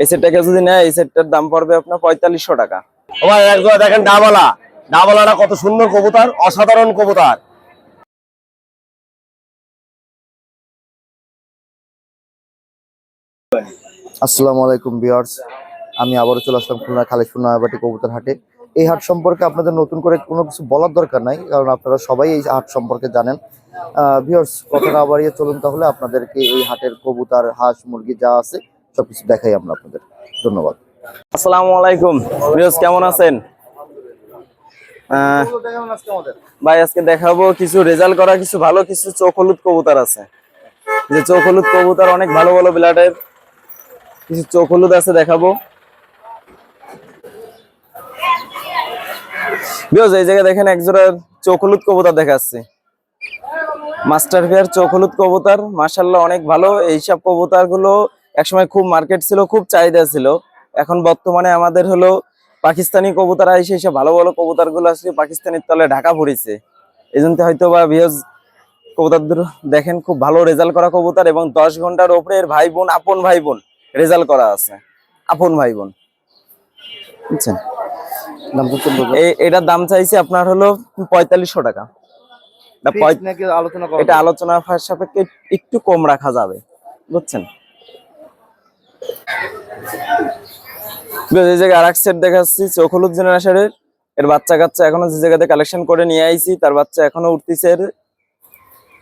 এই সেটটাকে যদি নেয় এই সেটটার দাম পড়বে আপনার পঁয়তাল্লিশশো টাকা। ভাই একবার দেখেন ডাবলা। ডাবলাটা কত সুন্দর কবুতর অসাধারণ কবুতর। আসসালামু আলাইকুম ভিউয়ার্স। আমি আবারও চলে আসলাম খুলনা খালিশপুর নয়াবাটি কবুতর হাটে। এই হাট সম্পর্কে আপনাদের নতুন করে কোনো কিছু বলার দরকার নাই কারণ আপনারা সবাই এই হাট সম্পর্কে জানেন। ভিউয়ার্স কথা না বাড়িয়ে চলুন তাহলে। আপনাদেরকে এই হাটের কবুতর হাঁস মুরগি যা আছে সবকিছু দেখাই আমরা আপনাদের। ধন্যবাদ। আসসালামু আলাইকুম। ফিরোজ কেমন আছেন? ভাই, আজকে দেখাবো কিছু রেজাল্ট করা কিছু ভালো কিছু চোখ হলুদ কবুতর আছে। যে চোখ হলুদ কবুতর অনেক ভালো ভালো ব্লাডের। কিছু চোখ হলুদ আছে দেখাবো। বিয়জ এই জায়গায় দেখেন একজোড়া চোখ হলুদ কবুতর দেখাচ্ছি। মাস্টার ফেয়ার চোখ হলুদ কবুতর মাসাল্লাহ অনেক ভালো। এইসব কবুতরগুলো একসময় খুব মার্কেট ছিল খুব চাহিদা ছিল। এখন বর্তমানে আমাদের হলো পাকিস্তানি কবুতর আইসে এইসব ভালো ভালো কবুতরগুলো আসলে পাকিস্তানের তলে ঢাকা পড়েছে এই জন্য হয়তো বা ভিউজ কবুতর দেখেন খুব ভালো রেজাল্ট করা কবুতর এবং দশ ঘণ্টার ওপরে এর ভাই বোন আপন ভাই বোন রেজাল্ট করা আছে। আপন ভাই বোন। বুঝছেন? এটার দাম চাইছি আপনার হলো পঁয়তাল্লিশশো টাকা। এটা আলোচনা সাপেক্ষে একটু কম রাখা যাবে। বুঝছেন? এই জায়গায় আরেক সেট দেখাচ্ছি চোখ হলুদ জেনারেশনের এর। বাচ্চা কাচ্চা এখনও যে জায়গাতে কালেকশন করে নিয়ে আইছি তার বাচ্চা এখনও উঠতেছে এর।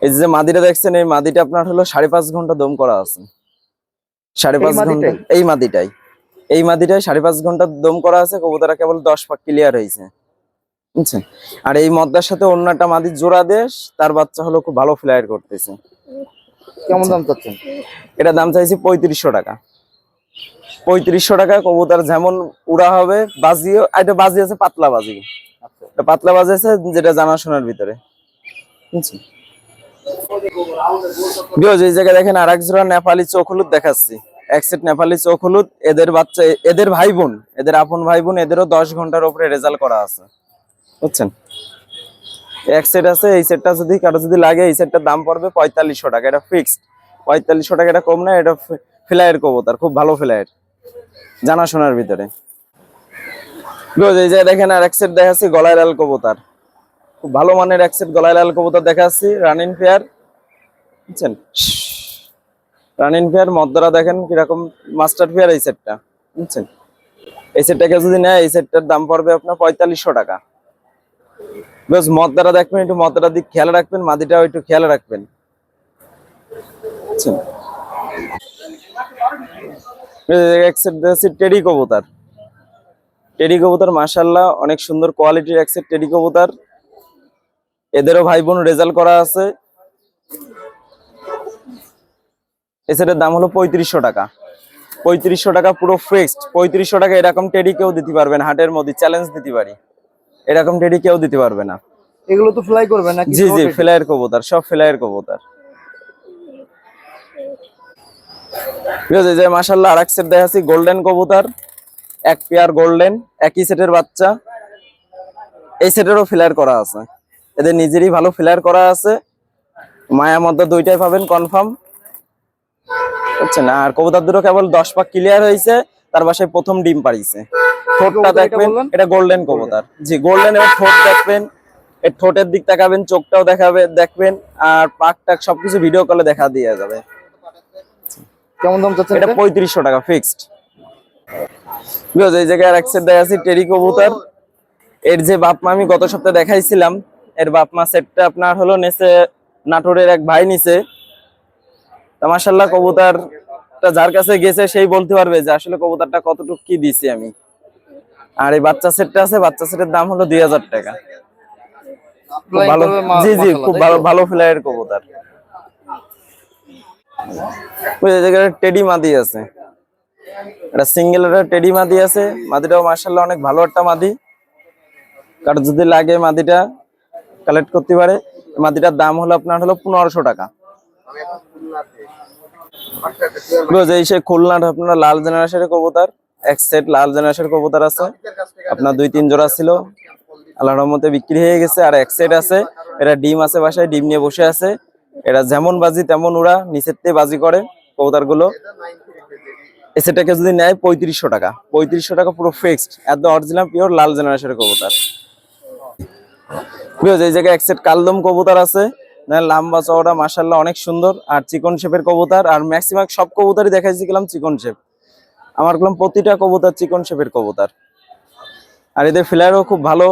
এই যে মাদিটা দেখছেন এই মাদিটা আপনার হলো সাড়ে পাঁচ ঘণ্টা দম করা আছে। সাড়ে পাঁচ ঘণ্টা এই মাদিটাই। এই মাদিটাই সাড়ে পাঁচ ঘণ্টা দম করা আছে কবুতরা কেবল দশ পাক ক্লিয়ার হয়েছে বুঝছেন? আর এই মদ্দার সাথে অন্য একটা মাদির জোড়া দেশ তার বাচ্চা হলো খুব ভালো ফ্লায়ার করতেছে। কেমন দাম চাচ্ছেন? এটা দাম চাইছি পঁয়ত্রিশশো টাকা। পঁয়ত্রিশশো টাকা কবুতর যেমন উড়া হবে বাজিও এটা বাজি আছে পাতলা বাজি। এটা পাতলা বাজি আছে যেটা জানাশোনার ভিতরে। এই জায়গায় দেখেন আর এক জোড়া নেপালি চোখ হলুদ দেখাচ্ছি। এক সেট নেপালি চোখ হলুদ এদের বাচ্চা এদের ভাই বোন এদের আপন ভাই বোন এদেরও দশ ঘণ্টার উপরে রেজাল্ট করা আছে। বুঝছেন? এক সেট আছে এই সেটটা যদি কারও যদি লাগে এই সেটটার দাম পড়বে পঁয়তাল্লিশশো টাকা। এটা ফিক্সড পঁয়তাল্লিশশো টাকা এটা কম না এটা ফ্লাইয়ের কবুতর খুব ভালো ফ্লাইয়ের। জানাশোনার ভিতরে। এই যে দেখেন আর এক সেট দেখাচ্ছি গলায় লাল কবুতর। খুব ভালো মানের এক সেট গলায় লাল কবুতর দেখাচ্ছি রানিং ফেয়ার বুঝছেন? রানিং ফেয়ার মদ্দরা দেখেন কীরকম মাস্টার ফেয়ার এই সেটটা বুঝছেন? এই সেটটাকে যদি নেয়, এই সেটটার দাম পড়বে আপনার পঁয়তাল্লিশশো টাকা। বেশ, মদ্দারা দেখবেন, একটু মদ্দারার দিক খেয়াল রাখবেন, মাদিটাও একটু খেয়াল রাখবেন। বুঝছেন? টেডি কবুতর। টেডি কবুতর মাশাল্লাহ অনেক সুন্দর কোয়ালিটির এক সেট টেডি কবুতর। এদেরও ভাই বোন রেজাল্ট করা আছে। সেটের দাম হলো পঁয়ত্রিশশো টাকা। পঁয়ত্রিশশো টাকা পুরো ফিক্সড পঁয়ত্রিশশো টাকা এরকম টেডি কেউ দিতে পারবেন হাটের মধ্যে চ্যালেঞ্জ দিতে পারি। এরকম টেডি কেউ দিতে পারবে না। এগুলো তো ফ্লাই করবে না জি জি ফ্লাইয়ের কবুতর সব ফ্লাইয়ের কবুতর। ঠিক আছে যে মাশাল্লাহ আরেক সেট দেখাচ্ছি গোল্ডেন কবুতর। এক পেয়ার গোল্ডেন একই সেটের বাচ্চা। এই সেটেরও ফ্লায়ার করা আছে। এদের নিজেরই ভালো ফ্লায়ার করা আছে। মায়া মধ্যে দুইটাই পাবেন কনফার্ম বুঝছেন? আর কবুতর দুটো কেবল দশ পাক ক্লিয়ার হয়েছে তার বাসায় প্রথম ডিম পাড়িছে ঠোঁটটা দেখবেন এটা গোল্ডেন কবুতর। জি গোল্ডেন এর ঠোঁট দেখবেন। এর ঠোঁটের দিক তাকাবেন চোখটাও দেখাবে দেখবেন। আর পাক টাক সবকিছু ভিডিও কলে দেখা দিয়ে যাবে। কেমন দাম চাচ্ছেন এটা এটা? পঁয়ত্রিশশো টাকা ফিক্সড এই জায়গায় আর এক সেট দেখা আছে টেরি কবুতর। এর যে বাপ মা আমি গত সপ্তাহে দেখাইছিলাম এর বাপ মা সেটটা আপনার হলো নেছে নাটোরের এক ভাই নিছে। তা মাসাল্লাহ কবুতরটা যার কাছে গেছে সেই বলতে পারবে যে আসলে কবুতরটা কতটুকু কি দিছি আমি। আর এই বাচ্চা সেটটা আছে বাচ্চা সেটের দাম হলো দুই হাজার টাকা। খুব ভালো জি জি খুব ভালো ভালো ফ্লাইয়ের কবুতর। যে জায়গায় টেডি মাদি আছে। এটা সিঙ্গেল একটা টেডি মাদি আছে। মাদিটাও মার্শাল্লাহ অনেক ভালো একটা মাদি। কারও যদি লাগে মাদিটা কালেক্ট করতে পারে। মাদিটার দাম হলো আপনার হলো পনেরোশো টাকা। এই সে খুলনার আপনার লাল জেনারেশনের কবুতর। এক সেট লাল জেনারেশনের কবুতর আছে। আপনার দুই, তিন জোড়া ছিল। আল্লাহর রহমতে বিক্রি হয়ে গেছে। আর এক সেট আছে। এরা ডিম আছে বাসায়, ডিম নিয়ে বসে আছে। এরা যেমন বাজি, তেমন ওরা নিচের বাজি করে কবুতরগুলো এই সেটটাকে যদি নেয় পঁয়ত্রিশশো টাকা। পঁয়ত্রিশশো টাকা পুরো ফিক্সড একদম অরিজিনাল পিওর লাল জেনারেশনের কবুতার। বুঝেছ এই জায়গায় এক সেট কালদম কবুতর আছে লম্বা চওড়া মাসাল্লাহ অনেক সুন্দর, আর চিকন শেপের কবুতর, আর ম্যাক্সিমাম সব কবুতরই দেখাইছি গেলাম চিকন শেপ। আমার গেলাম প্রতিটা কবুতর চিকন শেপের কবুতর। আর এদের ফ্লেয়ারও খুব ভালো,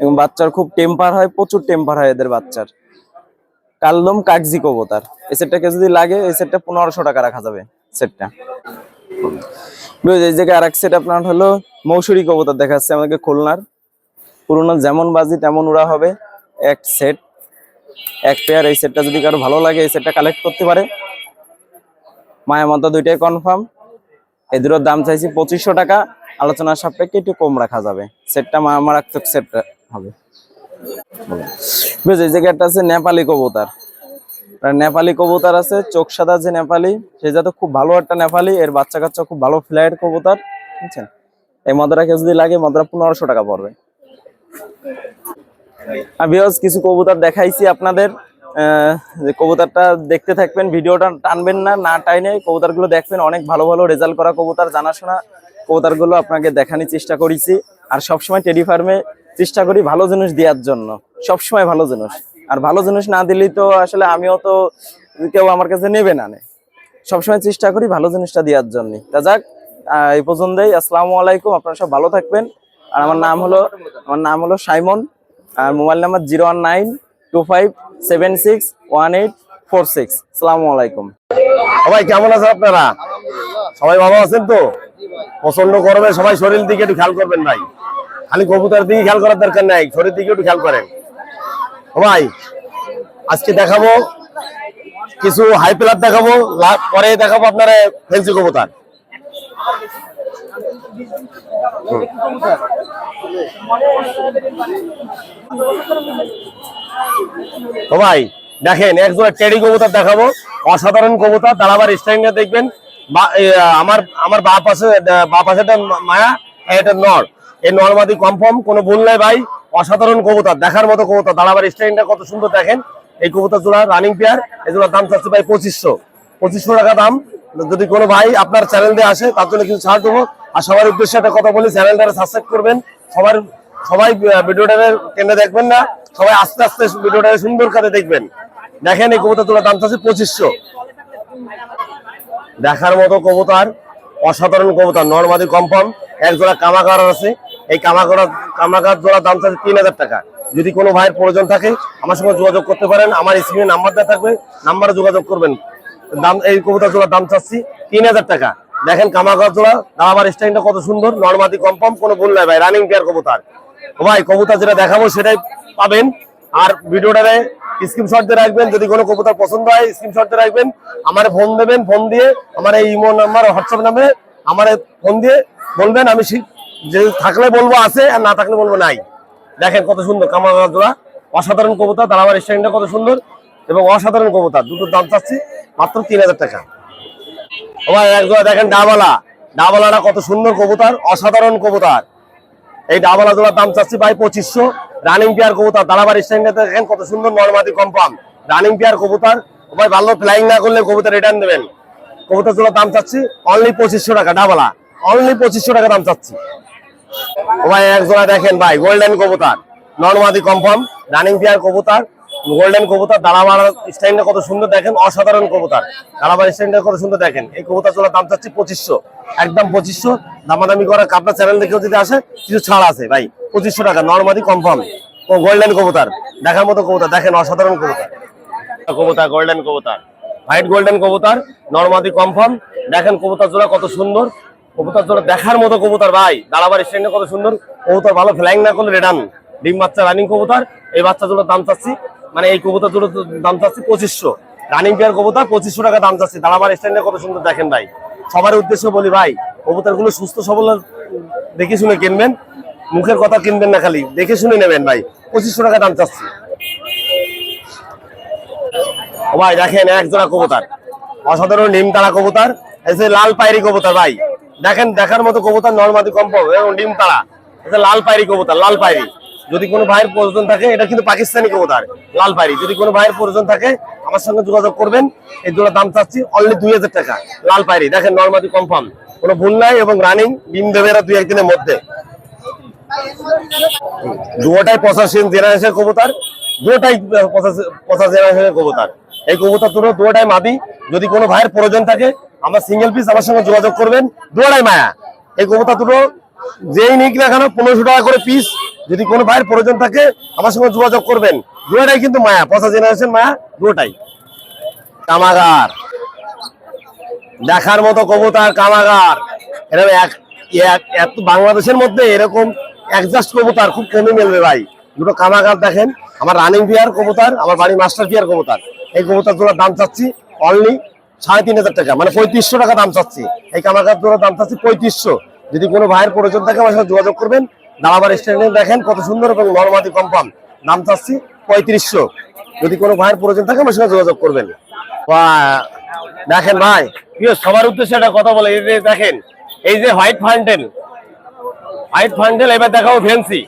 এবং বাচ্চার খুব টেম্পার হয়, প্রচুর টেম্পার হয় এদের বাচ্চার। কালদম কাগজি কবুতর। এই সেটটাকে যদি লাগে, এই সেটটা পনেরোশো টাকা রাখা যাবে সেটটা এই জায়গায় আর এক সেট আপনার হলো মৌসুরি কবুতর দেখাচ্ছে আমাদেরকে খুলনার। পুরোনো যেমন বাজি, তেমন উড়া হবে। এক সেট এক পেয়ার এই সেটটা যদি কারও ভালো লাগে, এই সেটটা কালেক্ট করতে পারে। মায়া মতো দুইটাই কনফার্ম এদেরও দাম চাইছি পঁচিশশো টাকা। আলোচনার সাপেক্ষে একটু কম রাখা যাবে। সেটটা মারাত্মক সেট হবে। বুঝছ এই জায়গাটা আছে নেপালি কবুতর। নেপালি কবুতর আছে, চোখ সাদা যে নেপালি, সে যাতে খুব ভালো একটা নেপালি, এর বাচ্চা কাচ্চা খুব ভালো ফ্লাইট কবুতর, বুঝছেন? এই মদরাকে যদি লাগে মদরা পনেরোশো টাকা পড়বে। বিয়স কিছু কবুতর দেখাইছি আপনাদের যে কবুতরটা দেখতে থাকবেন, ভিডিওটা টানবেন না না টাইনে কবুতরগুলো দেখবেন, অনেক ভালো ভালো রেজাল্ট করা কবুতর, জানাশোনা কবুতরগুলো আপনাকে দেখানোর চেষ্টা করেছি। আর সবসময় টেডি ফার্মে চেষ্টা করি ভালো জিনিস দেওয়ার জন্য। সবসময় ভালো জিনিস। আর ভালো জিনিস না দিলেই তো আসলে আমিও তো কেউ আমার কাছে নেবে না। সবসময় চেষ্টা করি ভালো জিনিসটা দেওয়ার জন্য। তা যাক এই পর্যন্তই। আসসালামু আলাইকুম আপনারা সব ভালো থাকবেন। আর আমার নাম হলো আমার নাম হলো সাইমন। আর mobile number zero one nine two five seven six one eight four six. আসসালামু আলাইকুম। সবাই কেমন আছেন আপনারা? সবাই ভালো আছেন তো? প্রচণ্ড গরমে সবাই শরীর দিকে একটু খেয়াল করবেন ভাই। খালি কবুতর দিকে খেয়াল করার দরকার নাই শরীর দিকে একটু খেয়াল করেন। ভাই, আজকে দেখাবো কিছু হাই প্লার দেখাবো পরে দেখাবো আপনারা ফেন্সি কবুতর। ও ভাই, দেখেন এক জোড়া টেডি কবুতর দেখাবো, অসাধারণ কবুতর, দাঁড়াবার স্টাইলটা দেখবেন। বা- আমার আমার বা পাশে বা পাশে একটা মায়া এটা নর। এই নর্মাদি কনফার্ম কোনো ভুল নাই ভাই। অসাধারণ কবুতর, দেখার মতো কবুতর। দাঁড়াবার স্টাইলটা কত সুন্দর দেখেন। এই কবুতর জোড়া রানিং পেয়ার এই জোড়ার দাম চাচ্ছে ভাই পঁচিশশো। পঁচিশশো টাকা দাম। যদি কোনো ভাই আপনার চ্যানেল দিয়ে আসে, তার জন্য কিছু ছাড় দেবো। আর সবার উদ্দেশ্যে একটা কথা বলি চ্যানেলটা সাবস্ক্রাইব করবেন। সবার, সবাই ভিডিওটা টেনে দেখবেন না। সবাই আস্তে আস্তে ভিডিওটা সুন্দর করে দেখবেন। দেখেন এই কবুতর তোলার দাম চাচ্ছে পঁচিশশো। দেখার মতো কবুতর, অসাধারণ কবুতর, নর্মাদি কনফার্ম এক জোড়া কামাকার আছে। এই কামাগড়া কামাকার জোড়া দাম চাচ্ছে তিন হাজার টাকা। যদি কোনো ভাইয়ের প্রয়োজন থাকে, আমার সঙ্গে যোগাযোগ করতে পারেন। আমার স্ক্রিনে নাম্বার দেওয়া থাকবে নাম্বারে যোগাযোগ করবেন। দাম এই কবুতর জোড়ার দাম চাচ্ছি তিন হাজার টাকা। দেখেন কামাকার জোড়া দামাবার স্টাইলটা কত সুন্দর, নর্মাদি কনফার্ম কোনো ভুল নাই ভাই রানিং পেয়ার কবুতর। ভাই, কবুতর যেটা দেখাবো সেটাই পাবেন। আর ভিডিওটারে স্ক্রিনশট দিয়ে রাখবেন, যদি কোনো কবুতর পছন্দ হয় স্ক্রিনশট দিয়ে রাখবেন। আমার ফোন দেবেন ফোন দিয়ে আমার এই ইমো নাম্বার হোয়াটসঅ্যাপ নাম্বারে আমার ফোন দিয়ে বলবেন, আমি যে থাকলে বলব আছে, আর না থাকলে বলব নাই। দেখেন কত সুন্দর কামার জোড়া। অসাধারণ কবুতর দাঁড়াবার স্টাইলটা কত সুন্দর এবং অসাধারণ কবুতর। দুটোর দাম চাচ্ছি মাত্র তিন হাজার টাকা। আবার এক জোড়া দেখেন ডাবালা। ডাবালাটা কত সুন্দর কবুতর, অসাধারণ কবুতর। এই ডাবালা জোড়ার দাম চাচ্ছি ভাই পঁচিশশো। রানিং পেয়ার কবুতর দাঁড়াবার স্ট্যান্ডে দেখেন কত সুন্দর নর্মাদি কনফার্ম রানিং পেয়ার কবুতর। ভাই ভালো ফ্লাইং না করলে কবুতর রিটার্ন দেবেন। কবুতর জোড়ার দাম চাচ্ছি অনলি পঁচিশশো টাকা, ডাবালা। অনলি পঁচিশশো টাকা দাম চাচ্ছি। ভাই এক জোড়া দেখেন ভাই গোল্ডেন কবুতর। নর্মাদি কনফার্ম রানিং পেয়ার কবুতর গোল্ডেন কবুতর দাঁড়াবার স্টাইলটা কত সুন্দর দেখেন, অসাধারণ কবুতর। দাঁড়াবার স্টাইলটা কত সুন্দর দেখেন। এই কবুতর জোড়ার দাম চাচ্ছি পঁচিশশো। একদম পঁচিশশো। দামাদামি করা আপনার চ্যানেল দেখেও যদি আসে, কিছু ছাড় আছে ভাই, পঁচিশশো টাকা, নর্মাদি কনফার্ম ও গোল্ডেন কবুতর, দেখার মতো কবুতর, দেখেন অসাধারণ কবুতর। কবুতর গোল্ডেন কবুতর। হোয়াইট গোল্ডেন কবুতর, নর্মাদি কনফার্ম দেখেন কবুতর জোড়া কত সুন্দর। কবুতর জোড়া দেখার মতো কবুতর, ভাই। দাঁড়াবার স্ট্যান্ডে কত সুন্দর। কবুতর ভালো ফ্লাইং না করলে রেডান। ডিম বাচ্চা রানিং কবুতর। এই বাচ্চা জোড়ার দাম চাচ্ছি। মানে এই কবুতর জোড়ার দাম চাচ্ছি পঁচিশশো। রানিং পেয়ার কবুতর, পঁচিশশো টাকা দাম চাচ্ছি। দাঁড়াবার স্ট্যান্ডে কত সুন্দর দেখেন ভাই। সবার উদ্দেশ্যে বলি ভাই কবুতরগুলো সুস্থ, সবল দেখে শুনে কিনবেন। মুখের কথা কিনবেন না খালি, দেখে শুনে নেবেন ভাই। পঁচিশশো টাকা দাম চাচ্ছি। ভাই, দেখেন এক জোড়া কবুতর। অসাধারণ নিম তারা কবুতর। এসে লাল পায়রি কবুতর ভাই। দেখেন, দেখার মতো কবুতর নর্মাদি কম্প এবং ডিম তারা এসে লাল পায়রি কবুতর, লাল পায়রি। যদি কোনো ভাইয়ের প্রয়োজন থাকে, এটা কিন্তু পাকিস্তানি কবুতর, লাল পায়রি। যদি কোনো ভাইয়ের প্রয়োজন থাকে, আমার সঙ্গে যোগাযোগ করবেন। এই জোড়া দাম চাচ্ছি অনলি দুই হাজার টাকা, লাল পায়রি। দেখেন নর্মালি কনফার্ম কোনো ভুল নাই এবং রানিং ডিম দেবে এরা দুই একদিনের মধ্যে। দুটাই পঁচাশি জেনারেশন কবুতর দুটাই পঁচাশি জেনারেশনের কবুতর। এই কবুতর দুটো দুটাই মাদি। যদি কোনো ভাইয়ের প্রয়োজন থাকে আমার সিঙ্গেল পিস আমার সঙ্গে যোগাযোগ করবেন। দুটাই মায়া। এই কবুতর দুটো, যেই নিক না কেন, পনেরোশো টাকা করে পিস যদি কোনো ভাইয়ের প্রয়োজন থাকে, আমার সঙ্গে যোগাযোগ করবেন। দুটাই কিন্তু মায়া পঁচাশি জেনারেশন মায়া দুটাই কামাগার। দেখার মতো কবুতর কামাগার। এরকম এক এত বাংলাদেশের মধ্যে এরকম একজাস্ট কবুতর খুব কমই মিলবে ভাই। দুটো কামাগার দেখেন। আমার রানিং পিয়ার কবুতর, আমার বাড়ি মাস্টার পিয়ার কবুতর। এই কবুতর দুটোর দাম চাচ্ছি অনলি সাড়ে তিন হাজার টাকা মানে পঁয়ত্রিশশো টাকা দাম চাচ্ছি। এই কামাগার দুটোর দাম চাচ্ছি পঁয়ত্রিশশো। যদি কোনো ভাইয়ের প্রয়োজন থাকে আমার সাথে যোগাযোগ করবেন। দালাবার স্ট্যান্ডে দেখেন কত সুন্দর এবং নর্মাদি কম্পাম দাম। চাচ্ছি পঁয়ত্রিশশো। যদি কোনো ভাইয়ের প্রয়োজন থাকে আমার সাথে যোগাযোগ করবেন। দেখেন ভাই, প্রিয়, সবার উদ্দেশ্যে একটা কথা বলে, এই যে দেখেন, এই যে হোয়াইট ফান্টেল হোয়াইট ফান্ডেল, এবার দেখাবো ফেন্সি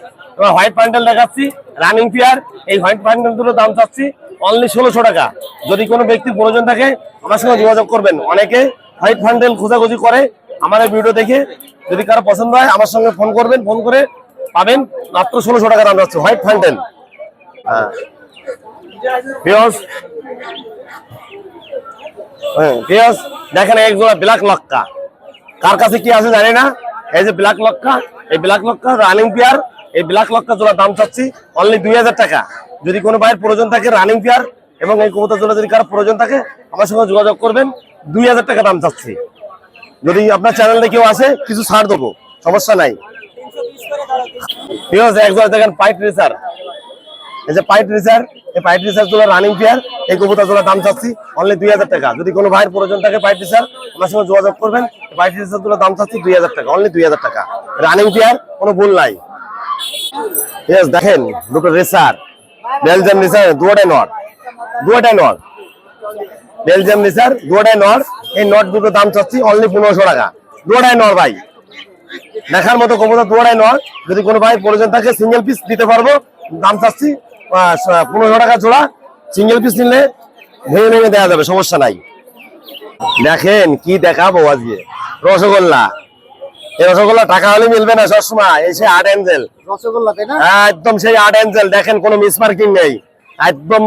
হোয়াইট ফান্ডেল দেখাচ্ছি, রানিং পিয়ার। এই হোয়াইট ফান্ডেল দুটো দাম চাচ্ছি অনলি ষোলোশো টাকা। যদি কোনো ব্যক্তির প্রয়োজন থাকে, আমার সঙ্গে যোগাযোগ করবেন। অনেকে হোয়াইট ফান্ডেল খোঁজাখুঁজি করে আমার এই ভিডিও দেখে। যদি কারও পছন্দ হয়, আমার সঙ্গে ফোন করবেন ফোন করে পাবেন। মাত্র ষোলোশো টাকা দাম যাচ্ছে হোয়াইট ফান্ডেল হ্যাঁ। হ্যাঁ দেখেন এক ব্ল্যাক লক্কা। কার কাছে কি আছে জানি না। এই যে ব্ল্যাক লক্কা, এই ব্ল্যাক লক্কা রানিং পেয়ার এই ব্ল্যাক লক্কা জোড়া দাম চাচ্ছি অনলি দুই হাজার টাকা। যদি কোনো ভাইয়ের প্রয়োজন থাকে রানিং পেয়ার এবং এই কবুতর জোড়া যদি কারও প্রয়োজন থাকে, আমার সঙ্গে যোগাযোগ করবেন। দুই হাজার টাকা দাম চাচ্ছি। যদি আপনার চ্যানেলে কেউ আসে, কিছু ছাড় দেবো। সমস্যা নাই। ঠিক আছে, এক জোড়া দেখেন পাইট রেসার এই যে পাইট রিসার এই পাইট রিসারগুলো রানিং পেয়ার এই কবুতরগুলো দাম চাচ্ছি অনলি দুই হাজার টাকা। যদি কোনো ভাইয়ের প্রয়োজন থাকে পাইট রিসার আমার সঙ্গে যোগাযোগ করবেন। পাইট রিসারগুলো দাম চাচ্ছি দুই হাজার টাকা অনলি দুই হাজার টাকা। রানিং পেয়ার কোনো ভুল নাই। ইয়েস দেখেন, দুটো রেসার বেলজিয়াম রেসার দুটাই নট দুটাই নট বেলজিয়াম রেসার দুটাই নট এই নট দুটো দাম চাচ্ছি অনলি পনেরোশো টাকা। দুটাই নট ভাই। দেখার মতো কবুতর দুয়ারাই নট যদি কোনো ভাই প্রয়োজন থাকে সিঙ্গেল পিস দিতে পারব, দাম চাচ্ছি পনেরোশো টাকা জোড়া। সিঙ্গেল পিস নিলে ভেঙে ভেঙে দেওয়া যাবে, সমস্যা নাই। দেখেন কি দেখাবো আজকে। রসগোল্লা। এই রসগোল্লা টাকা হলে মিলবে না সবসময়। এই সে আট এঞ্জেল রসগোল্লা তাই না? একদম সেই দেখেন কোনো মিস মার্কিং নেই। একদম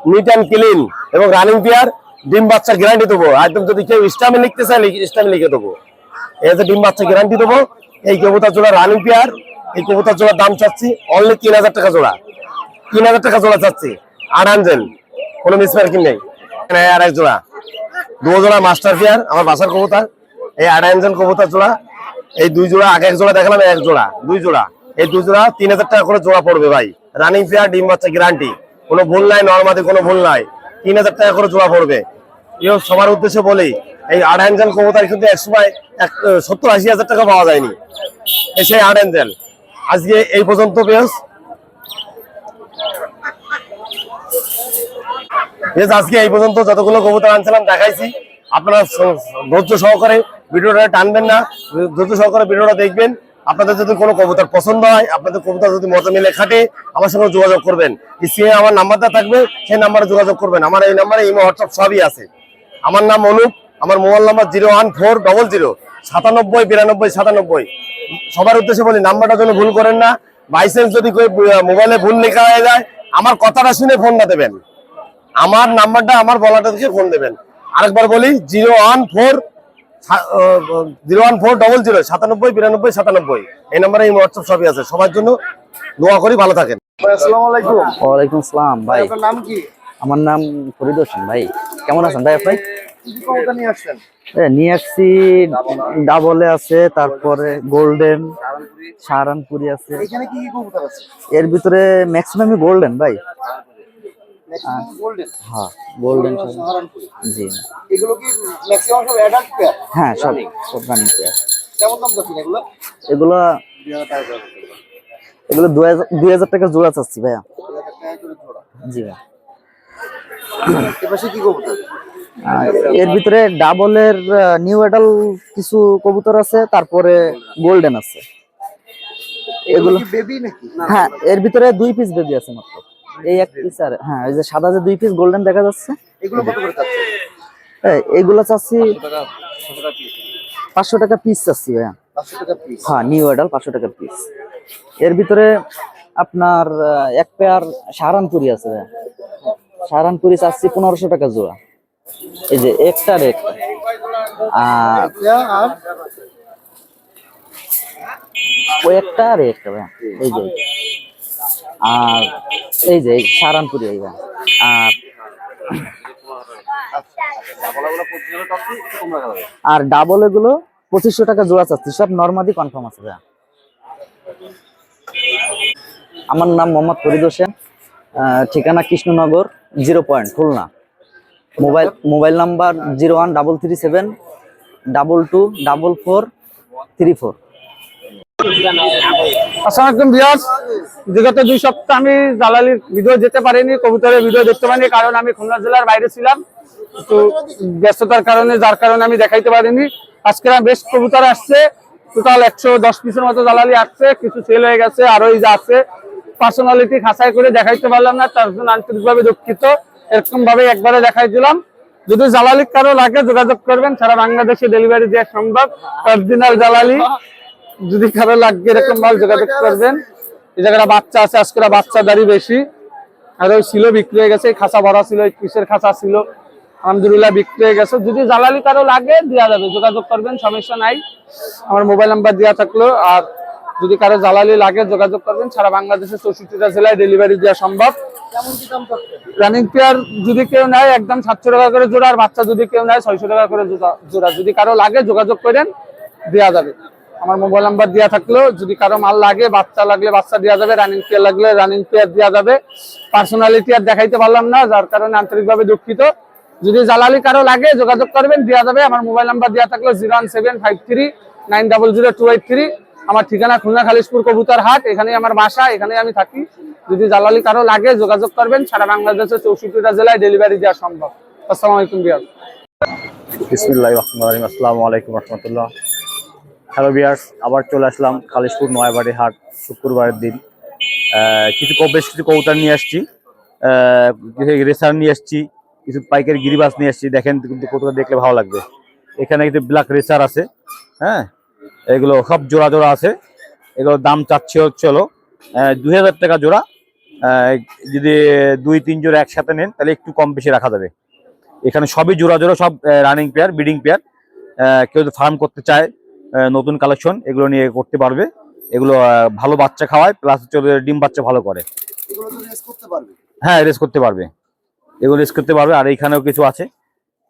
নিট অ্যান্ড ক্লিন এবং রানিং পেয়ার ডিম বাচ্চা গ্যারান্টি দেবো। একদম যদি কেউ স্টামে লিখতে চায় স্টামে লিখে দেবো। এই যে ডিম বাচ্চা গ্যারান্টি দেবো এই কবুতর জোড়া রানিং পেয়ার এই কবুতর জোড়ার দাম চাচ্ছি অনলি তিন হাজার টাকা জোড়া। তিন হাজার টাকা জোড়া চাচ্ছি আট আঞ্জেল কোনো মিস মার্কিং নেই। এখানে আর এক জোড়া। দু জোড়া মাস্টার পেয়ার আমার বাসার কবুতর। এই আট আঞ্জেল কবুতর জোড়া। এই দুই জোড়া, আগে এক জোড়া দেখালাম এক জোড়া। দুই জোড়া। এই দুই জোড়া তিন হাজার টাকা করে জোড়া পড়বে ভাই। রানিং পেয়ার ডিম বাচ্চা গ্যারান্টি কোনো ভুল নাই নর্মাদি কোনো ভুল নাই। তিন হাজার টাকা করে জোড়া পড়বে। এও সবার উদ্দেশ্যে বলি, এই আট অ্যাঞ্জেল কবুতর কিন্তু এক সময় এক সত্তর আশি হাজার টাকা পাওয়া যায়নি। সেই আট অ্যাঞ্জেল আজকে এই পর্যন্ত বেশ আজকে এই পর্যন্ত যতগুলো কবুতর আনছিলাম, দেখাইছি। আপনারা ধৈর্য সহকারে ভিডিওটা টানবেন না। ধৈর্য সহকারে ভিডিওটা দেখবেন। আপনাদের যদি কোনো কবিতার পছন্দ হয়, আপনাদের কবিতা যদি মজা মিলে খাটে, আমার সঙ্গে যোগাযোগ করবেন। স্ক্রিনে আমার নাম্বারটা থাকবে, সেই নাম্বারে যোগাযোগ করবেন। আমার এই নাম্বারে ইমো হোয়াটসঅ্যাপ সবই আছে। আমার নাম অনুপ, আমার mobile number zero one four double zero, সাতানব্বই, বিরানব্বই, সাতানব্বই। সবার উদ্দেশ্যে বলি, নাম্বারটা যেন ভুল করেন না। বাইসেন্স যদি মোবাইলে ভুল লেখা হয়ে যায়, আমার কথাটা শুনে ফোনটা দেবেন। আমার নাম্বারটা, আমার বলাটা থেকে ফোন দেবেন। আরেকবার বলি zero one four zero one four double zero সাতানব্বই বিরানব্বই সাতানব্বই। এই নাম্বারে এই হোয়াটসঅ্যাপ সবই আছে। সবার জন্য দোয়া করি ভালো থাকেন। ওয়ালাইকুম আসসালাম ভাই। আপনার নাম কি? আমার নাম ফরিদ হোসেন ভাই। কেমন আছেন ভাই আপনি? নিয়ে এ, আসছি ডাবলে আছে তারপরে গোল্ডেন সাহারানপুরি আছে। এখানে কি কি কবুতর আছে? এর ভিতরে ম্যাক্সিমামই গোল্ডেন ভাই। গোল্ডেন হ্যাঁ গোল্ডেন জি। এগুলো কি ম্যাক্সিমাম সব অ্যাডাল্ট পেয়ার হ্যাঁ সব সব রানিং পেয়ার কেমন দাম যাচ্ছেন এগুলো? এগুলো এগুলো দুই হাজার টাকা জোড়া চাচ্ছি ভাইয়া। জি ভাই কি কবুতর? এর ভিতরে ডাবলের নিউ এডাল কিছু কবুতর আছে তারপরে গোল্ডেন আছে। এগুলো বেবি নাকি? হ্যাঁ এর ভিতরে দুই পিস বেবি আছে মাত্র। এই এক পিস আর হ্যাঁ এই যে সাদা যে দুই পিস গোল্ডেন দেখা যাচ্ছে। এগুলো কত করে চাচ্ছে এই, এইগুলো চাচ্ছি পাঁচশো টাকা পিস চাচ্ছি ভাইয়া। পাঁচশো টাকা পিস হ্যাঁ নিউ অ্যাডাল পাঁচশো টাকা পিস এর ভিতরে আপনার এক পেয়ার সাহারানপুরি আছে ভাইয়া। সাহারানপুরি চাচ্ছি পনেরোশো টাকা জোড়া। এই যে একটা একটা। আর ওই একটা আর একটা ভাইয়া। এই যে। এই যে এই সাহারানপুরি আর আর ডাবল এগুলো পঁচিশশো টাকা জোড়া চাচ্ছি সব নর্মাদি কনফার্ম আছে ভাইয়া। আমার নাম মোহাম্মদ ফরিদ হোসেন ঠিকানা Krishnanagar zero point Khulna. Mobile mobile number zero one double three seven double two double four three four আসসালামাইকুম বিয়াস বিগত দুই সপ্তাহ আমি জালালির ভিডিও যেতে পারিনি, কবুতরের ভিডিও দেখতে পারিনি, কারণ আমি খুলনা জেলার বাইরে ছিলাম। তো ব্যস্ততার কারণে, যার কারণে আমি দেখাইতে পারিনি। আজকে বেশ কবুতর আসছে। টোটাল একশো দশ পিসের মতো জালালি আসছে, কিছু সেল হয়ে গেছে, আরও এই যে আছে। পার্সোনালিটি খাসাই করে দেখাইতে পারলাম না, তার জন্য আন্তরিকভাবে দুঃখিত। এরকম ভাবে একবারে দেখাই দিলাম। যদি জালালি কারও লাগে যোগাযোগ করবেন, সারা বাংলাদেশে ডেলিভারি দেওয়া সম্ভব। অরিজিনাল জালালি। যদি কারও লাগবে এরকম মাল যোগাযোগ করবেন। এই জায়গাটা বাচ্চা আছে, আজকে বাচ্চা দাঁড়ি বেশি। আর ওই ছিল, বিক্রি হয়ে গেছে খাঁচা ভরা ছিল কিসের খাঁচা ছিল, আলহামদুলিল্লাহ বিক্রি হয়ে গেছে। যদি জ্বালালি কারও লাগে দেওয়া যাবে, যোগাযোগ করবেন, সমস্যা নাই। আমার মোবাইল নাম্বার দেওয়া থাকল, আর যদি কারও জ্বালালি লাগে, যোগাযোগ করবেন, সারা বাংলাদেশের চৌষট্টিটা জেলায় ডেলিভারি দেওয়া সম্ভব। রানিং পেয়ার যদি কেউ নেয়, একদম সাতশো টাকা করে জোড়া, আর বাচ্চা যদি কেউ নেয়, ছয়শো টাকা করে জোড়া। যদি কারও লাগে, যোগাযোগ করেন দেওয়া যাবে। আমার মোবাইল নাম্বার দেওয়া থাকল, যদি কারও মাল লাগে, বাচ্চা লাগলে বাচ্চা দেওয়া যাবে রানিং পেয়ার লাগলে রানিং পেয়ার দেওয়া যাবে। পার্সোনালিটি আর দেখাইতে পারলাম না, যার কারণে আন্তরিকভাবে দুঃখিত। যদি জালালি কারও লাগে, যোগাযোগ করবেন দেওয়া যাবে। আমার মোবাইল নাম্বার দেওয়া থাকল zero one seven five three nine double zero two eight three আমার ঠিকানা খুলনা খালিশপুর কবুতর হাট এখানে আমার বাসা এখানে আমি থাকি। যদি জালালি কারও লাগে, যোগাযোগ করবেন, সারা বাংলাদেশের চৌষট্টিটা জেলায় ডেলিভারি দেওয়া সম্ভব। আসসালামু আলাইকুম বিয়ার বিসমিল্লাহ রহমান রহিম। আসসালামু আলাইকুম রহমতুল্লাহ। হ্যালো বিয়ার্স আবার চলে আসলাম খালিশপুর নয়াবাড়ি হাট শুক্রবারের দিন। কিছু বেশ কিছু কবুতর নিয়ে আসছি। রেসার নিয়ে আসছি, কিছু পাইকারি গিরিবাস নিয়ে আসছি। দেখেন কিন্তু কবুতর দেখলে ভালো লাগবে। এখানে কিছু ব্ল্যাক রেসার আছে হ্যাঁ? এগুলো সব জোড়া জোড়া আছে। এগুলোর দাম চাচ্ছে হচ্ছে হলো দুই হাজার টাকা জোড়া। যদি দুই, তিন জোড়া একসাথে নেন, তাহলে একটু কম বেশি রাখা যাবে। এখানে সবই জোড়া জোড়া সব রানিং পেয়ার ব্রিডিং পেয়ার কেউ যদি ফার্ম করতে চায় নতুন কালেকশন এগুলো নিয়ে করতে পারবে। এগুলো ভালো বাচ্চা খাওয়ায় প্লাস ডিম বাচ্চা ভালো করে। রেস করতে পারবে। হ্যাঁ রেস করতে পারবে। এগুলো রেস করতে পারবে আর এইখানেও কিছু আছে।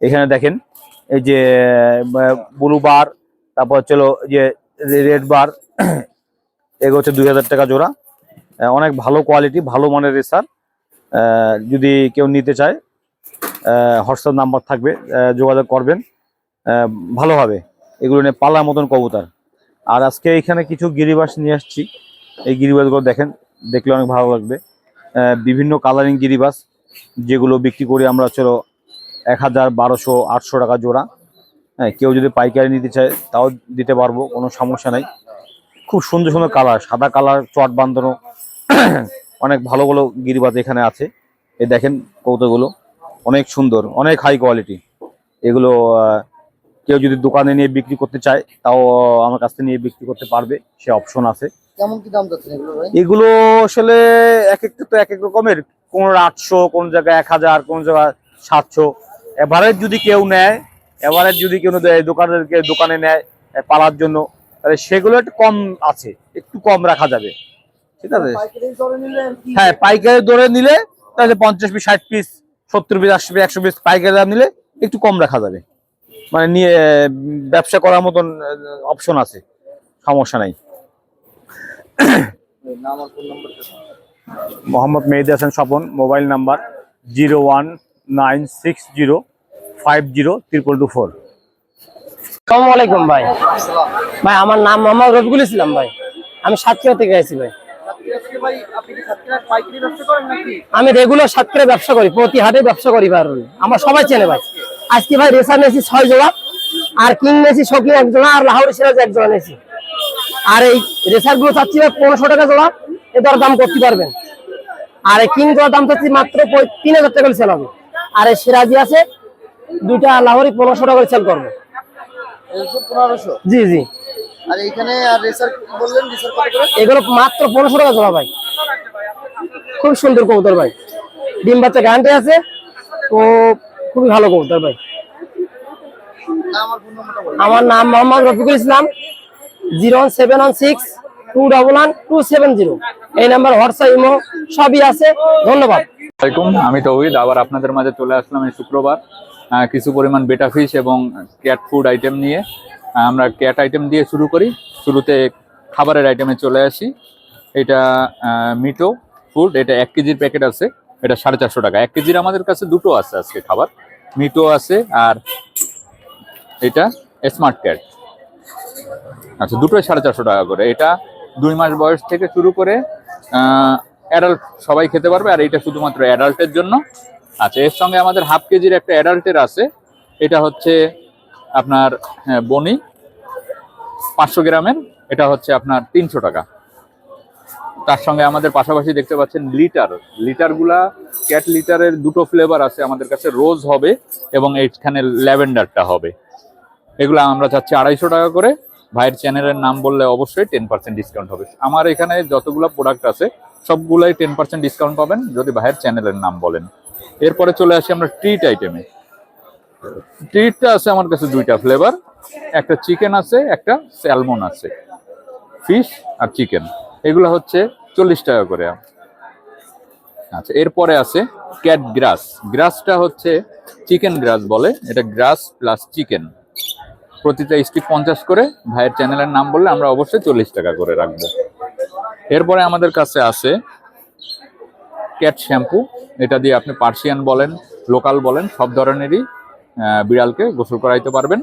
এখানে দেখেন এই যে ব্লু বার তারপর চলো যে রেড বার এগুলো হচ্ছে দুই হাজার টাকা জোড়া। অনেক ভালো কোয়ালিটি ভালো মানের রেসার যদি কেউ নিতে চায় হোয়াটসঅ্যাপ নাম্বার থাকবে যোগাযোগ করবেন। আহ, ভালো হবে। এগুলো নিয়ে পালার মতন কবুতর। আর আজকে এখানে কিছু গিরিবাস নিয়ে আসছি। এই গিরিবাসগুলো দেখেন, দেখলে অনেক ভালো লাগবে। বিভিন্ন কালারিং গিরিবাস, যেগুলো বিক্রি করি আমরা চলো এক হাজার বারোশো, আটশো টাকা জোড়া। হ্যাঁ কেউ যদি পাইকারি নিতে চায়, তাও দিতে পারব, কোনো সমস্যা নাই। খুব সুন্দর সুন্দর কালার সাদা কালার চট বাঁধানো। অনেক ভালো ভালো গিরিবাস এখানে আছে। এ দেখেন কৌতুকগুলো অনেক সুন্দর, অনেক হাই কোয়ালিটি এগুলো কেউ যদি দোকানে নিয়ে বিক্রি করতে চায় তাও আমার কাছ থেকে নিয়ে বিক্রি করতে পারবে। সে অপশন আছে। কেমন কি দাম যাচ্ছে এগুলো ভাই? এগুলো আসলে এক একটা তো এক এক রকমের। কোন আটশো কোন জায়গায় এক হাজার কোন জায়গায় সাতশো। এভারেজ যদি কেউ নেয় এভারেজ যদি কেউ দোকানের দোকানে নেয় পালার জন্য তাহলে সেগুলো একটু কম আছে। একটু কম রাখা যাবে। ঠিক আছে? হ্যাঁ পাইকারি দরে নিলে তাহলে পঞ্চাশ পিস ষাট পিস সত্তর পিস আশি পিস একশো পিস পাইকারি দাম নিলে একটু কম রাখা যাবে। মানে নিয়ে ব্যবসা করার মতন অপশন আছে। সমস্যা নাই। নাম আর phone number Mohammad Mehedi Hasan Swapan mobile number zero one nine six zero five zero triple two four. আলাইকুম ভাই। ভাই আমার নাম মোহাম্মদ রফিকুল ইসলাম ভাই। আমি সাতক্ষীরা থেকে আছি ভাই। ভাই আপনি কি সাতক্ষীরা পাইকারি ব্যবসা করেন নাকি আমি রেগুলার সাতক্ষীরা ব্যবসা করি প্রতি হাটে ব্যবসা করি ভাই। আমার সবাই চেনে ভাই। আজকে ভাই রেসা নিয়েছি ছয় জোড়া আর কিং নিয়েছি শকিং এক জোড়া আর লাহোরি সিরাজ এক জোড়া নিয়েছি। আর এই রেসারগুলো চাচ্ছি পনেরোশো টাকা জোড়া এ দর দাম করতে পারবেন। আর এই কিং জোড়ার দাম চাচ্ছি মাত্র তিন হাজার টাকা করে সেল হবে। আর এই সিরাজি আছে দুইটা লাহোরি পনেরোশো টাকা করে সেল করব। জি জি। আর এইখানে আর রেসার বললেন রেসার এগুলো মাত্র পনেরোশো টাকা জোড়া ভাই। খুব সুন্দর কবুতর ভাই। ডিম বাচ্চা গ্যারান্টি আছে। তো খুবই ভালো কবুতর ভাই। আমার নাম Mohammad Rafiqul Islam, zero one seven one six two double one two seven zero. এই নাম্বার, হোয়াটসঅ্যাপ, ইমো সবই আছে। ধন্যবাদ। আমি তৌহিদ, আবার আপনাদের মাঝে চলে আসলাম এই শুক্রবার। কিছু পরিমাণ বেটা ফিশ এবং ক্যাট ফুড আইটেম নিয়ে। আমরা ক্যাট আইটেম দিয়ে শুরু করি। শুরুতে খাবারের আইটেমে চলে আসি। এটা মিটো ফুড এটা এক কেজির প্যাকেট আছে। এটা সাড়ে চারশো টাকা। এক কেজির আমাদের কাছে দুটো আছে আজকে খাবার। মিটো আছে আর এটা স্মার্ট ক্যাট আচ্ছা দুটোই সাড়ে চারশো টাকা করে। এটা দুই মাস বয়স থেকে শুরু করে অ্যাডাল্ট সবাই খেতে পারবে আর এটা শুধুমাত্র অ্যাডাল্টের জন্য। আচ্ছা এর সঙ্গে আমাদের হাফ কেজির একটা অ্যাডাল্টের আছে। এটা হচ্ছে আপনার হ্যাঁ, বনি পাঁচশো গ্রামের। এটা হচ্ছে আপনার তিনশো টাকা। তার সঙ্গে আমাদের পাশাপাশি দেখতে পাচ্ছেন লিটার। লিটারগুলা ক্যাট লিটারের দুটো ফ্লেভার আছে আমাদের কাছে, রোজ হবে এবং এইখানে ল্যাভেন্ডারটা হবে। এগুলো আমরা চাচ্ছি আড়াইশো টাকা করে। ভাইয়ের চ্যানেলের নাম বললে অবশ্যই টেন পার্সেন্ট ডিসকাউন্ট হবে। আমার এখানে যতগুলো প্রোডাক্ট আছে, সবগুলাই টেন পার্সেন্ট ডিসকাউন্ট পাবেন যদি ভাইয়ের চ্যানেলের নাম বলেন। এরপরে চলে আসি আমরা ট্রিট আইটেমে ট্রিটটা আছে আমার কাছে দুইটা ফ্লেভার একটা চিকেন আছে, একটা স্যালমন আছে। ফিশ আর চিকেন এগুলো হচ্ছে চল্লিশ টাকা করে আচ্ছা এরপরে আছে ক্যাট গ্রাস। গ্রাসটা হচ্ছে চিকেন গ্রাস বলে, এটা গ্রাস প্লাস চিকেন। প্রতিটা স্টিক পঞ্চাশ করে, ভাইয়ের চ্যানেলের নাম বললে আমরা অবশ্যই চল্লিশ টাকা করে রাখব। এরপরে আমাদের কাছে আছে ক্যাট শ্যাম্পু, এটা দিয়ে আপনি পার্সিয়ান বলেন, লোকাল বলেন, সব ধরনেরই বিড়ালকে গোসল করাইতে পারবেন।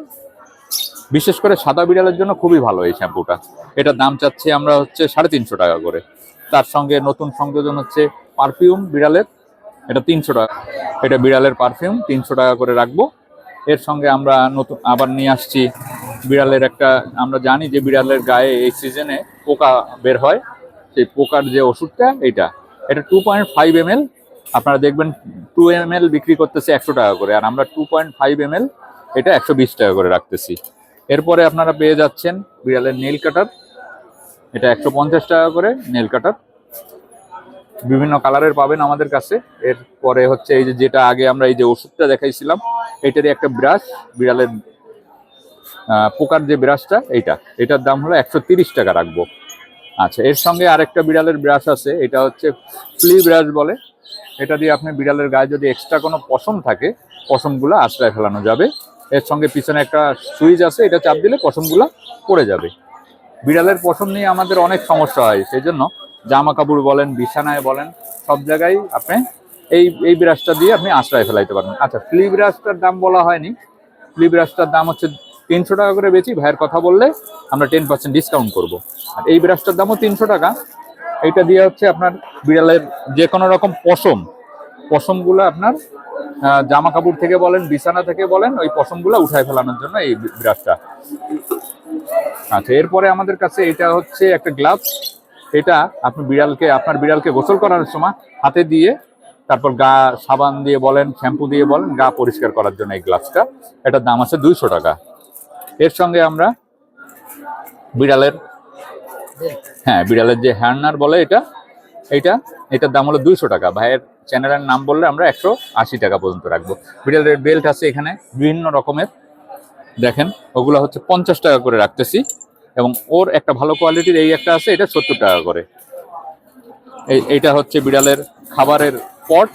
বিশেষ করে সাদা বিড়ালের জন্য খুবই ভালো এই শ্যাম্পুটা। এটার দাম চাচ্ছি আমরা হচ্ছে সাড়ে তিনশো টাকা করে। তার সঙ্গে নতুন সংযোজন হচ্ছে পারফিউম বিড়ালের। এটা তিনশো টাকা। এটা বিড়ালের পারফিউম, তিনশো টাকা করে রাখব। এর সঙ্গে আমরা নতুন আবার নিয়ে আসছি বিড়ালের একটা, আমরা জানি যে বিড়ালের গায়ে এই সিজনে পোকা বের হয়। সেই পোকার যে ওষুধটা এটা এটা টু পয়েন্ট ফাইভ এম আপনারা দেখবেন টু এম বিক্রি করতেছে একশো টাকা করে। আর আমরা টু পয়েন্ট ফাইভ এম এটা একশো বিশ টাকা করে রাখতেছি। এরপরে আপনারা পেয়ে যাচ্ছেন বিড়ালের নেল কাটার এটা একশো পঞ্চাশ টাকা করে নেল কাটার বিভিন্ন কালারের পাবেন আমাদের কাছে। এরপরে হচ্ছে এই যে যেটা আগে আমরা এই যে ওষুধটা দেখাইছিলাম, এটারই একটা ব্রাশ বিড়ালের পোকার যে ব্রাশটা এইটা। এটার দাম হলো একশো টাকা রাখব। আচ্ছা এর সঙ্গে আরেকটা বিড়ালের ব্রাশ আছে, এটা হচ্ছে ফ্লি ব্রাশ বলে। এটা দিয়ে আপনি বিড়ালের গায়ে যদি এক্সট্রা কোনো পশম থাকে, পশমগুলো আশ্রয় ফেলানো যাবে। এর সঙ্গে পিছনে একটা সুইচ আছে, এটা চাপ দিলে পশমগুলো পড়ে যাবে। বিড়ালের পশম নিয়ে আমাদের অনেক সমস্যা হয়, সেই জন্য জামা কাপড় বলেন, বিছানায় বলেন, সব জায়গায় আপনি এই এই ব্রাশটা দিয়ে আপনি আশ্রয় ফেলাইতে পারবেন। আচ্ছা ফ্লি ব্রাশটার দাম বলা হয়নি। ফ্লি ব্রাশটার দাম হচ্ছে তিনশো টাকা করে বেশি, ভাইয়ের কথা বললে আমরা টেন পার্সেন্ট ডিসকাউন্ট করব। আর এই ব্রাশটার দামও তিনশো টাকা। এইটা দিয়ে হচ্ছে আপনার বিড়ালের যে কোনো রকম পশম, পশমগুলো আপনার জামা কাপড় থেকে বলেন, বিছানা থেকে বলেন, ওই পশমগুলো উঠায় ফেলানোর জন্য এই ব্রাশটা আচ্ছা এরপরে আমাদের কাছে এটা হচ্ছে একটা গ্লাভস। এটা আপনি বিড়ালকে, আপনার বিড়ালকে গোসল করার সময় হাতে দিয়ে, তারপর গা সাবান দিয়ে বলেন, শ্যাম্পু দিয়ে বলেন, গা পরিষ্কার করার জন্য এই গ্লাভসটা। এটার দাম আছে দুইশো টাকা। এর সঙ্গে আমরা বিড়ালের হ্যাঁ বিড়ালের যে হ্যান্ডনার বলে এটা এইটা এটার দাম হলো দুইশো টাকা। ভাইয়ের চ্যানেলের নাম বললে আমরা একশো আশি টাকা পর্যন্ত রাখব। বিড়ালের বেল্ট আছে এখানে, বিভিন্ন রকমের। দেখেন, ওগুলো হচ্ছে পঞ্চাশ টাকা করে রাখতেছি। এবং ওর একটা ভালো কোয়ালিটির এই একটা আছে, এটা সত্তর টাকা করে। এই, এইটা হচ্ছে বিড়ালের খাবারের পট।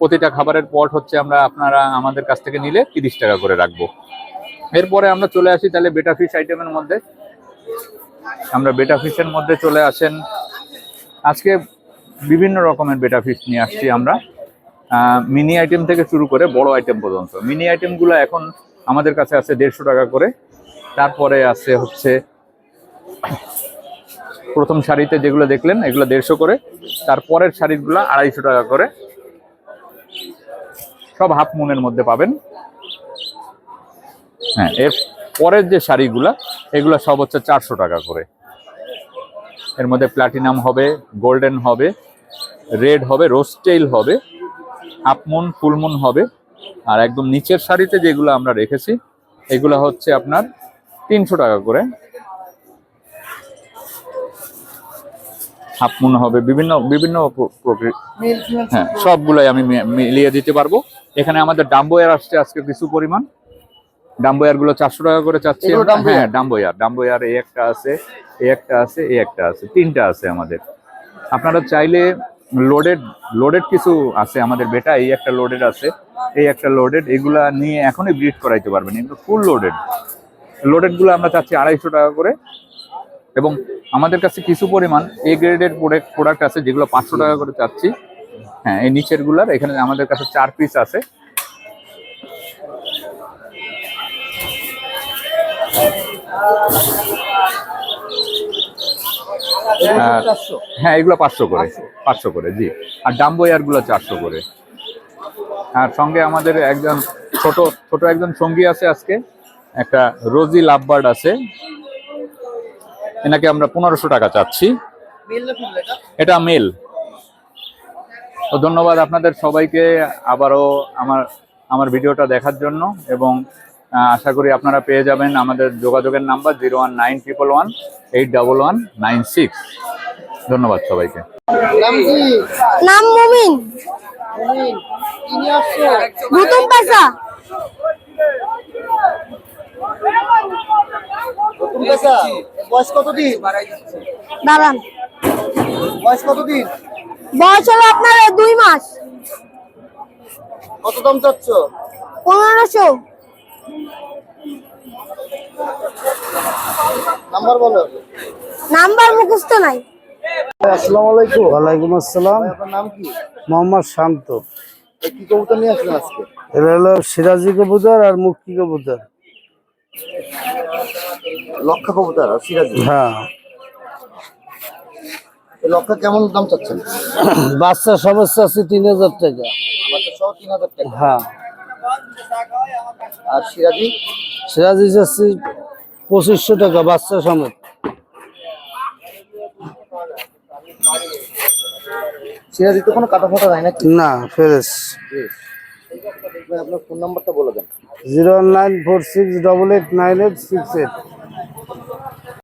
প্রতিটা খাবারের পট হচ্ছে আমরা আপনারা আমাদের কাছ থেকে নিলে তিরিশ টাকা করে রাখব। এরপরে আমরা চলে আসি তাহলে বেটা ফিশ আইটেমের মধ্যে। আমরা বেটা ফিশের মধ্যে চলে আসেন। আজকে বিভিন্ন রকমের বেটা ফিশ নিয়ে আসছি আমরা। মিনি আইটেম থেকে শুরু করে বড় আইটেম পর্যন্ত। মিনি আইটেমগুলো এখন আমাদের কাছে আছে দেড়শো টাকা করে। তারপরে আছে হচ্ছে প্রথম শাড়িতে যেগুলো দেখলেন, এগুলো দেড়শো করে। তারপরের শাড়িগুলো আড়াইশো টাকা করে। সব হাফ মুনের মধ্যে পাবেন। হ্যাঁ এর পরের যে শাড়িগুলা, এগুলো সব হচ্ছে চারশো টাকা করে। এর মধ্যে প্লাটিনাম হবে গোল্ডেন হবে। রেড হবে রোস্টেইল হবে হাফমুন ফুলমুন হবে আর একদম নিচের সারিতে যেগুলো আমরা রেখেছি এগুলো হচ্ছে আপনার তিনশো টাকা করে। হাফমুন হবে বিভিন্ন বিভিন্ন হ্যাঁ সবগুলোই আমি মিলিয়ে দিতে পারব। এখানে আমাদের ডাম্বোয়ার আসছে আজকে কিছু পরিমাণ। ডাম্বোয়ারগুলো চারশো টাকা করে চাচ্ছি? হ্যাঁ ডাম্বোয়ার। ডাম্বোয়ার এই একটা আছে এই একটা আছে এই একটা আছে তিনটা আছে আমাদের। আপনারা চাইলে লোডেড লোডেড কিছু আছে আমাদের বেটা এই একটা লোডেড আছে, এই একটা লোডেড এগুলা নিয়ে এখনই ব্রিড করাইতে পারবেন, এগুলো ফুল লোডেড লোডেডগুলো আমরা চাচ্ছি আড়াইশো টাকা করে, এবং আমাদের কাছে কিছু পরিমাণ এ গ্রেডের প্রোডাক্ট আছে যেগুলো পাঁচশো টাকা করে চাচ্ছি। হ্যাঁ এই নিচেরগুলার, এখানে আমাদের কাছে চার পিস আছে। হ্যাঁ এগুলো পাঁচশো করে। পাঁচশো। করে জি। আর ডাম্বোয়ারগুলো চারশো করে। আর সঙ্গে আমাদের একজন ছোট ছোট একজন সঙ্গী আছে আজকে। একটা রোজি লাভবার্ড আছে। এনাকে আমরা পনেরোশো টাকা চাচ্ছি। এটা মেল। তো ধন্যবাদ আপনাদের সবাইকে আবারও আমার আমার ভিডিওটা দেখার জন্য এবং আশা করি আপনারা পেয়ে যাবেন আমাদের যোগাযোগের number zero one nine triple one eight double one nine six. ধন্যবাদ সবাইকে। নাম মুমিন। নতুন পেশা বয়স কতদিন? দাঁড়ান। বয়স কতদিন? বয়স হলো আপনার দুই মাস। কত দাম চাচ্ছ? পনেরোশো। নাম্বার বলো। নাম্বার মুখস্থ নাই। আসসালামু আলাইকুম। ওয়ালাইকুম আসসালাম। আপনার নাম কি? মোহাম্মদ শান্ত। কি কবুতর নিয়ে আসলেন আজকে? এটা হলো সিরাজি কবুতর আর মুক্তি কবুতর। লক্ষা কবুতর আর সিরাজি? হ্যাঁ। লক্ষা কেমন দাম চাচ্ছেন? বাচ্চা সমস্যা আছে তিন হাজার টাকা। বাচ্চা সহ তিন হাজার টাকা। হ্যাঁ। আর সিরাজি? সিরাজি যাচ্ছে পঁচিশশো টাকা বাচ্চা সমেত। সিরাজিতে কোনো কাটা ফাটা নাই নাকি? না ফেরেস আপনার ফোন নাম্বারটা বলে দেন। Zero nine four six double eight nine eight six eight.